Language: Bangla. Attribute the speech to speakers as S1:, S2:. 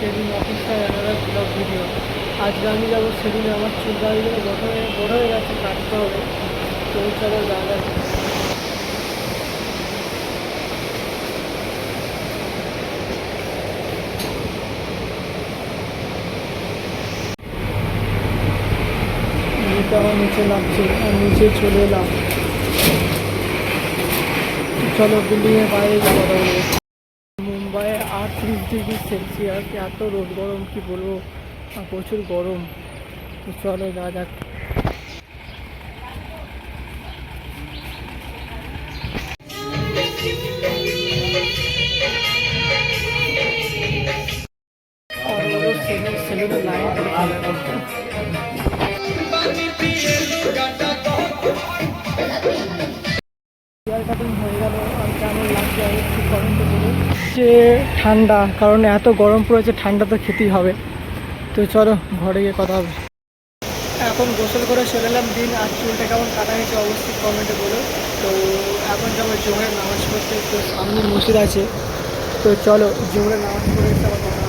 S1: সেদিন অফিসটা অ্যানাদার ব্লগ ভিডিও আজকে আমি যাব সেদিনে আমার চুল দাড়িগুলো বড় হয়ে বড় হয়ে গেছে, কাটতে হবে। তো চলো যাক। আমার নিচে নামছে আর নিচে চলে এলাম। চলো বিল্ডিংয়ের বাইরে বলব মুম্বাইয়ে আটত্রিশ ডিগ্রি সেলসিয়াস এত রোদ গরম কি বলব? আর প্রচুর গরম। তো চলো যা যাক। সেলুনে লাইন করে চলে আসছে। হেয়ার কাটিং হয়ে গেল আর কেমন লাগছে আর একটু কমেন্টে বলুন যে ঠান্ডা, কারণ এত গরম পড়েছে, ঠান্ডা তো খেতেই হবে। তো চলো, ঘরে গিয়ে কথা হবে। এখন গোসল করে চলে এলাম, দিন আর চুলটা কেমন কাটা হয়েছে অবশ্যই কমেন্টে বলো। তো এখন যাব জোহরের নামাজ পড়তে, তো সামনে মসজিদ আছে। তো চলো, জোহরের নামাজ পড়ে আবার